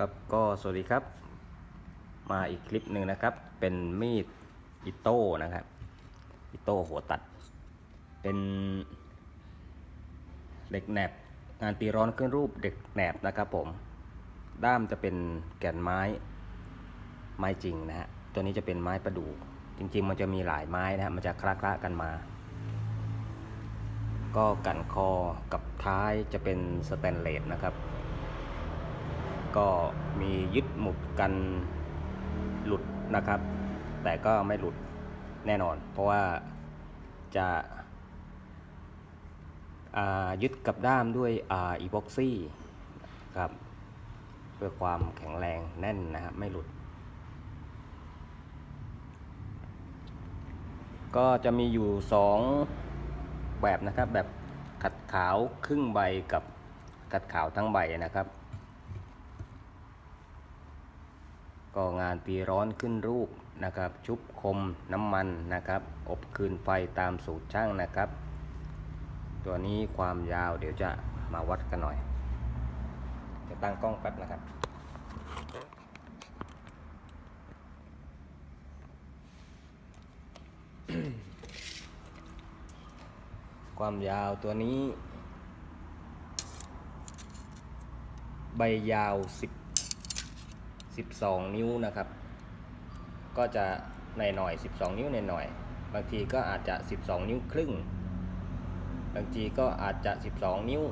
ครับก็สวัสดีครับ มาอีกคลิปหนึ่งนะครับ เป็นมีดอิโต้นะครับอิโต้หัวตัด เป็นเหล็กแหนบงานตีร้อนขึ้นรูปเด็กแหนบนะครับผมด้ามจะเป็นแก่นไม้ไม้จริงนะฮะตัวนี้จะเป็นไม้ประดู่จริง ๆ มันจะมีหลายไม้นะฮะมันจะคละๆกันมา ก็กันคอกับท้ายจะเป็นสแตนเลสนะครับ ก็มียึดหมุดกันหลุดนะครับ แต่ก็ไม่หลุดแน่นอน เพราะว่าจะายึดกับด้ามด้วยอีบ็อกซี่ครับเพื่อความแข็งแรงแน่นนะครับไม่หลุด ก็จะมีอยู่สองแบบนะครับ แบบขัดขาวครึ่งใบกับขัดขาวทั้งใบนะครับ ก็งานตีร้อนขึ้นรูปนะครับ ชุบคมน้ำมันนะครับ อบคืนไฟตามสูตรช่างนะครับ ตัวนี้ความยาวเดี๋ยวจะมาวัดกันหน่อย จะตั้งกล้องแป๊บนะครับความยาวตัวนี้ ใบยาว 10 12 นิ้วนะครับ ก็จะในหน่อย12 นิ้วในหน่อยบางทีก็อาจจะ 12 นิ้วครึ่ง บางทีก็อาจจะ 12 นิ้ว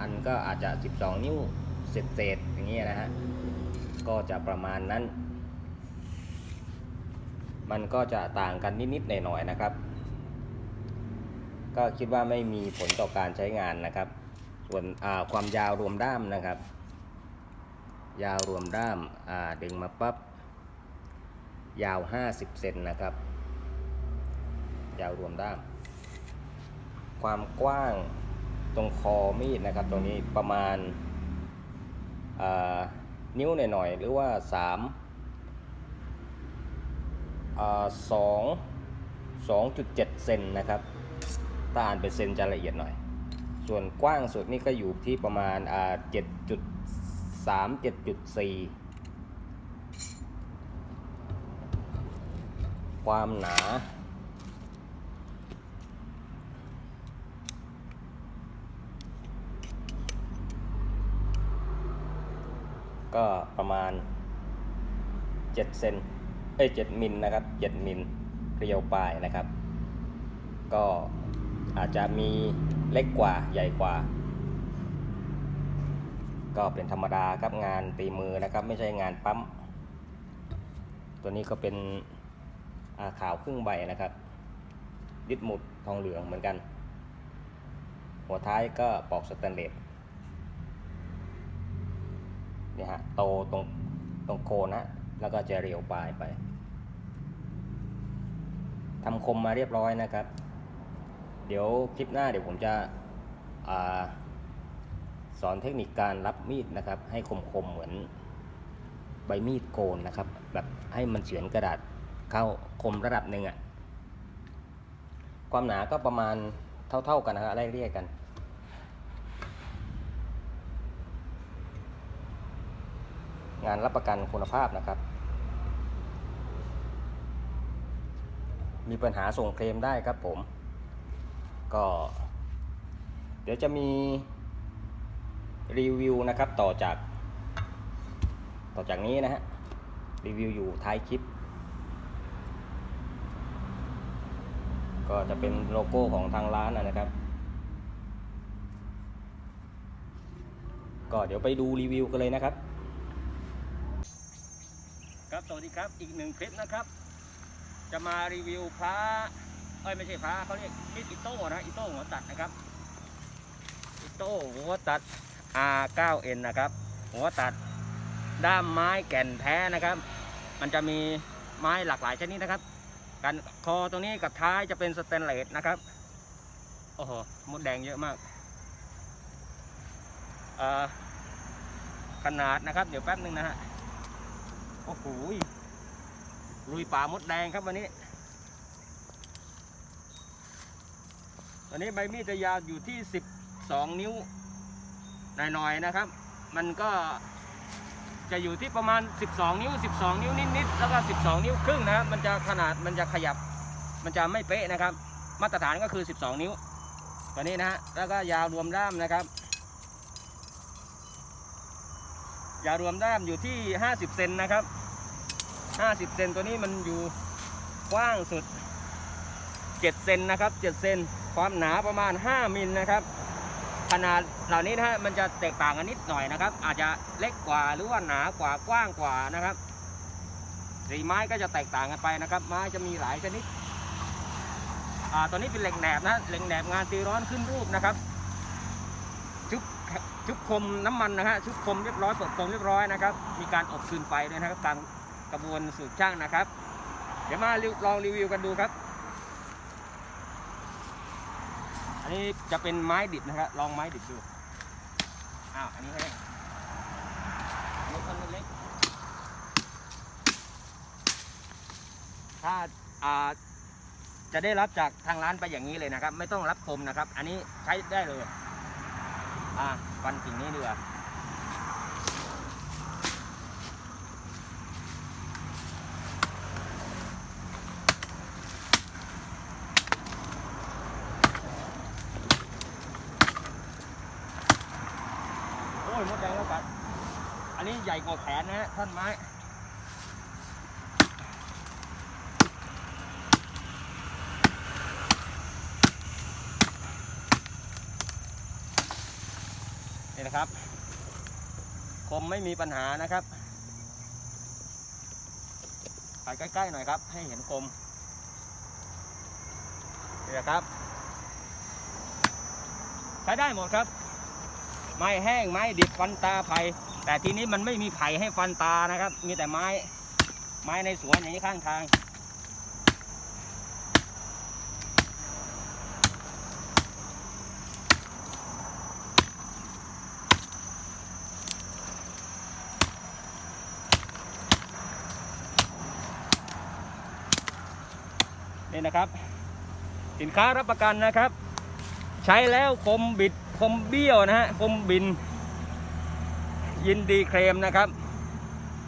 อันก็อาจจะ 12 นิ้วเศษๆอย่างเงี้ยนะฮะ ก็จะประมาณนั้น มันก็จะต่างกันนิดๆหน่อยๆนะครับ ก็คิดว่าไม่มีผลต่อการใช้งานนะครับ ส่วนความยาวรวมด้ามนะครับ ยาวรวมด้ามดึงมาปับ๊บยาว 50 เซนนะครับ ยาวรวมด้าม ความกว้างตรงคอมีดนะครับ ตรงนี้ประมาณนิ้วหน่อยๆหรือว่า3อ่า2 2.7 เซนนะครับถ้าอ่านเป็นเซนจะละเอียดหน่อย ส่วนกว้างสุดนี่ก็อยู่ที่ประมาณ อ่า7.3 7.4ความหนา ก็ประมาณ7เซนเอ้ย7มิลนะครับ7มิลเรียวปลายนะครับ ก็อาจจะมีเล็กกว่าใหญ่กว่า ก็เป็นธรรมดาครับงานตีมือนะครับ ไม่ใช่งานปั๊ม ตัวนี้ก็เป็นขาวครึ่งใบนะครับ ยึดหมุดทองเหลืองเหมือนกัน หัวท้ายก็ปอกสแตนเลสนี่ฮะโตตรงตรงโคนนะแล้วก็จะเรียวปลายไปทำคมมาเรียบร้อยนะครับ เดี๋ยวคลิปหน้าเดี๋ยวผมจะอา สอนเทคนิคการรับมีดนะครับ ให้คมๆเหมือนใบมีดโกนนะครับ แบบให้มันเฉือนกระดาษเข้าคมระดับหนึ่งอะความหนาก็ประมาณเท่าๆกันนะครับไล่เรียกกัน งานรับประกันคุณภาพนะครับ มีปัญหาส่งเคลมได้ครับผม ก็ เดี๋ยวจะมี รีวิวนะครับต่อจาก ต่อจากนี้นะฮะรีวิวอยู่ท้ายคลิป ก็จะเป็นโลโก้ของทางร้านนะครับ ก็เดี๋ยวไปดูรีวิวกันเลยนะครับ ครับสวัสดีครับอีกหนึ่งคลิปนะครับ จะมารีวิวพระเอ้ยไม่ใช่พระเขาเรียกมีดอิโต้นะอิโต้หัวตัดนะครับอิโต้หัวตัด R9N นะครับ หัวตัดด้ามไม้แก่นแท้นะครับ มันจะมีไม้หลากหลายชนิดนะครับ กันคอตรงนี้กับท้ายจะเป็นสแตนเลสนะครับ โอ้โหมดแดงเยอะมาก ขนาดนะครับ เดี๋ยวแป๊บนึงนะฮะ โอ้โหลุยป่ามดแดงครับวันนี้วันนี้ใบมีดจะยาวอยู่ที่ 12 นิ้ว หน่อยๆนะครับ มันก็จะอยู่ที่ประมาณ 12 นิ้ว 12 นิ้วนิดๆแล้วก็ 12 นิ้วครึ่งนะครับมันจะขนาดมันจะขยับ มันจะไม่เป๊ะนะครับ มาตรฐานก็คือ 12 นิ้ว ตัวนี้นะฮะแล้วก็ยาวรวมด้ามนะครับ ยาวรวมด้ามอยู่ที่ 50 เซนนะครับ 50 เซนตัวนี้มันอยู่กว้างสุด 7 เซนนะครับ 7 เซนความหนาประมาณ 5 มิลนะครับ ขนาดเหล่านี้นะฮะมันจะแตกต่างกันนิดหน่อยนะครับ อาจจะเล็กกว่าหรือว่าหนากว่ากว้างกว่านะครับสีไม้ก็จะแตกต่างกันไปนะครับ ไม้จะมีหลายชนิดอ่าตัวนี้เป็นเหล็กแหนบนะเหล็กแหนบงานตีร้อนขึ้นรูปนะครับชุบชุบคมน้ำมันนะฮะชุบคมเรียบร้อยเปิดคมเรียบร้อยนะครับ มีการอบคืนไฟด้วยนะครับตามกระบวนสูตรช่างนะครับ เดี๋ยวมาลองรีวิวกันดูครับ อันนี้จะเป็นไม้ดิบนะครับลองไม้ดิบดูอ้าวอันนี้แห้งอันนี้ต้นเล็กถ้าอ่าจะได้รับจากทางร้านไปอย่างนี้เลยนะครับ ไม่ต้องรับคมนะครับ อันนี้ใช้ได้เลย อ่าฟันสิ่งนี้ดีกว่า ยมดแดงแล้วกัดอันนี้ใหญ่กว่าแขนนะฮะท่อนไม้นี่นะครับ คมไม่มีปัญหานะครับถ่ายใกล้ๆหน่อยครับ ให้เห็นคมนี่นะครับ ใช้ได้หมดครับ ไม้แห้งไม้ดิบฟันตาไผ่แต่ทีนี้มันไม่มีไผ่ให้ฟันตานะครับ มีแต่ไม้ไม้ในสวนอย่างนี้ข้างทางนี่นะครับ สินค้ารับประกันนะครับ ใช้แล้วคมบิด คมเบี้ยวนะฮะคมบิน ยินดีเคลมนะครับ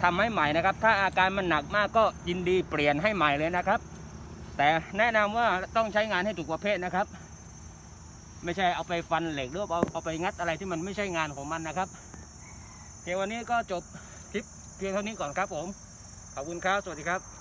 ทำให้ใหม่นะครับ ถ้าอาการมันหนักมากก็ยินดีเปลี่ยนให้ใหม่เลยนะครับ แต่แนะนำว่าต้องใช้งานให้ถูกประเภทนะครับ ไม่ใช่เอาไปฟันเหล็กหรือเอาเอาไปงัดอะไรที่มันไม่ใช่งานของมันนะครับเพียงวันนี้ก็จบคลิปเพียงเท่านี้ก่อนครับผมขอบคุณครับสวัสดีครับ